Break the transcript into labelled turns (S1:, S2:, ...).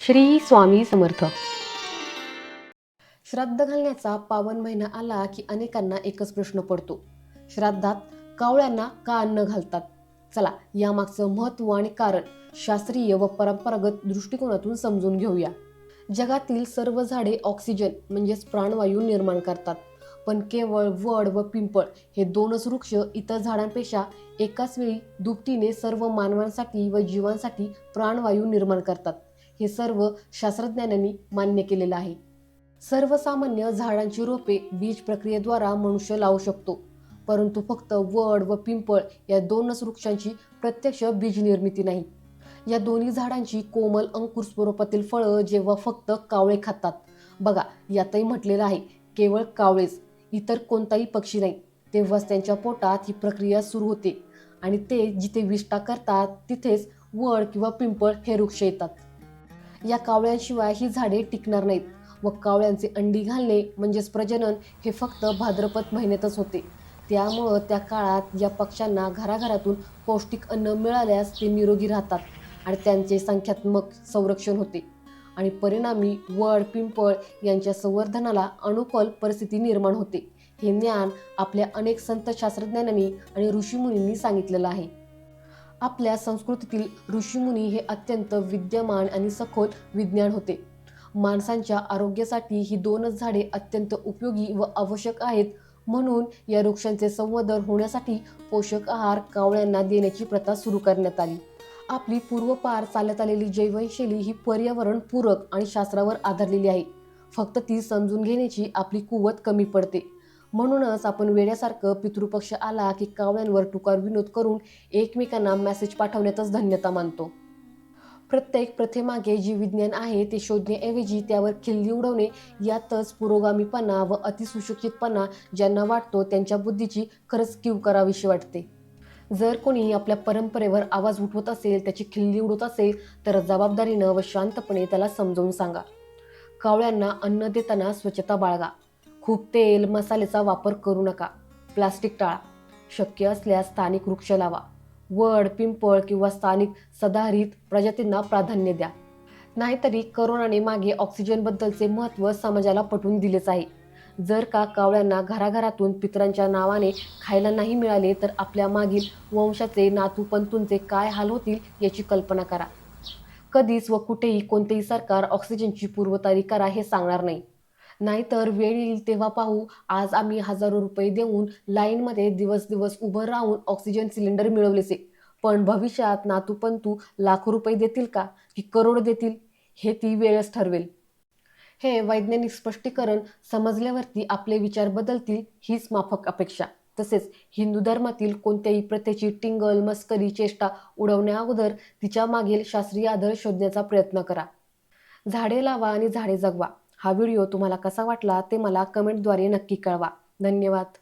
S1: श्री स्वामी समर्थ. श्राद्ध घालण्याचा पावन महिना आला की अनेकांना एकच प्रश्न पडतो. श्राद्धात कावळ्यांना का अन्न घालतात? चला यामागचं महत्त्व आणि कारण शास्त्रीय व परंपरागत दृष्टिकोनातून समजून घेऊया. जगातील सर्व झाडे ऑक्सिजन म्हणजेच प्राणवायू निर्माण करतात. पण केवळ वड व पिंपळ हे दोनच वृक्ष इतर झाडांपेक्षा एकाच वेळी दुपटीने सर्व मानवांसाठी व जीवांसाठी प्राणवायू निर्माण करतात. हे सर्व शास्त्रज्ञांनी मान्य केलेलं आहे. सर्वसामान्य झाडांची रोपे बीज प्रक्रियेद्वारा मनुष्य लावू शकतो. परंतु फक्त वड व पिंपळ या दोनच वृक्षांची प्रत्यक्ष बीज निर्मिती नाही. या दोन्ही झाडांची कोमल अंकुर स्वरूपातील फळं जेव्हा फक्त कावळे खातात. बघा यातही म्हटलेलं आहे केवळ कावळेच इतर कोणताही पक्षी नाही. तेव्हाच त्यांच्या पोटात ही प्रक्रिया सुरू होते आणि ते जिथे विष्ठा करतात तिथेच वड किंवा पिंपळ हे वृक्ष येतात. या कावळ्यांशिवाय ही झाडे टिकणार नाहीत व कावळ्यांचे अंडी घालणे म्हणजेच प्रजनन हे फक्त भाद्रपद महिन्यातच होते. त्यामुळं त्या काळात या पक्ष्यांना घराघरातून पौष्टिक अन्न मिळाल्यास ते निरोगी राहतात आणि त्यांचे संख्यात्मक संरक्षण होते. आणि परिणामी वड पिंपळ यांच्या संवर्धनाला अनुकूल परिस्थिती निर्माण होते. हे ज्ञान आपल्या अनेक संत शास्त्रज्ञांनी आणि ऋषीमुनींनी सांगितलेलं आहे. आपल्या संस्कृतीतील ऋषीमुनी हे अत्यंत विद्यमान आणि सखोल विज्ञान होते. माणसांच्या आरोग्यासाठी ही दोनच झाडे अत्यंत उपयोगी व आवश्यक आहेत. म्हणून या वृक्षांचे संवर्धन होण्यासाठी पोषक आहार कावळ्यांना देण्याची प्रथा सुरू करण्यात आली. आपली पूर्वपार चालत आलेली जैवनशैली ही पर्यावरण पूरक आणि शास्त्रावर आधारलेली आहे. फक्त ती समजून घेण्याची आपली कुवत कमी पडते. म्हणूनच आपण वेड्यासारखं पितृपक्ष आला की कावळ्यांवर टुकार विनोद करून एकमेकांना मेसेज पाठवण्यातच धन्यता मानतो. प्रत्येक प्रथेमागे जे विज्ञान आहे ते शोधण्याऐवजी त्यावर खिल्ली उडवणे यातच पुरोगामीपणा व अतिसुशिक्षितपणा ज्यांना वाटतो त्यांच्या बुद्धीची खरंच कीव करावीशी वाटते. जर कोणी आपल्या परंपरेवर आवाज उठवत असेल त्याची खिल्ली उडवत असेल तर जबाबदारीनं व शांतपणे त्याला समजावून सांगा. कावळ्यांना अन्न देताना स्वच्छता बाळगा. खूप तेल मसाल्याचा वापर करू नका. प्लास्टिक टाळा. शक्य असल्यास स्थानिक वृक्ष लावा. वड पिंपळ किंवा स्थानिक सदाहरित प्रजातींना प्राधान्य द्या. नाहीतरी करोनाने मागे ऑक्सिजनबद्दलचे महत्त्व समाजाला पटवून दिलेच आहे. जर का कावळ्यांना घराघरातून पितरांच्या नावाने खायला नाही मिळाले तर आपल्या मागील वंशाचे नातू पंतूंचे काय हाल होतील याची कल्पना करा. कधीच व कुठेही कोणतेही सरकार ऑक्सिजनची पूर्वतयारी करा हे सांगणार नाही. नाहीतर वेळ येईल तेव्हा पाहू. आज आम्ही हजारो रुपये देऊन लाईनमध्ये दिवस दिवस उभं राहून ऑक्सिजन सिलेंडर मिळवलेचे पण भविष्यात नातू पंतू लाखो रुपये देतील का? की करोड देतील? हे ती वेळच ठरवेल. हे वैज्ञानिक स्पष्टीकरण समजल्यावरती आपले विचार बदलतील हीच माफक अपेक्षा. तसेच हिंदू धर्मातील कोणत्याही प्रथेची टिंगल मस्करी चेष्टा उडवण्या अगोदर तिच्या मागील शास्त्रीय आधार शोधण्याचा प्रयत्न करा. झाडे लावा आणि झाडे जगवा. हा व्हिडिओ तुम्हाला कसा वाटला ते मला कमेंटद्वारे नक्की कळवा. धन्यवाद.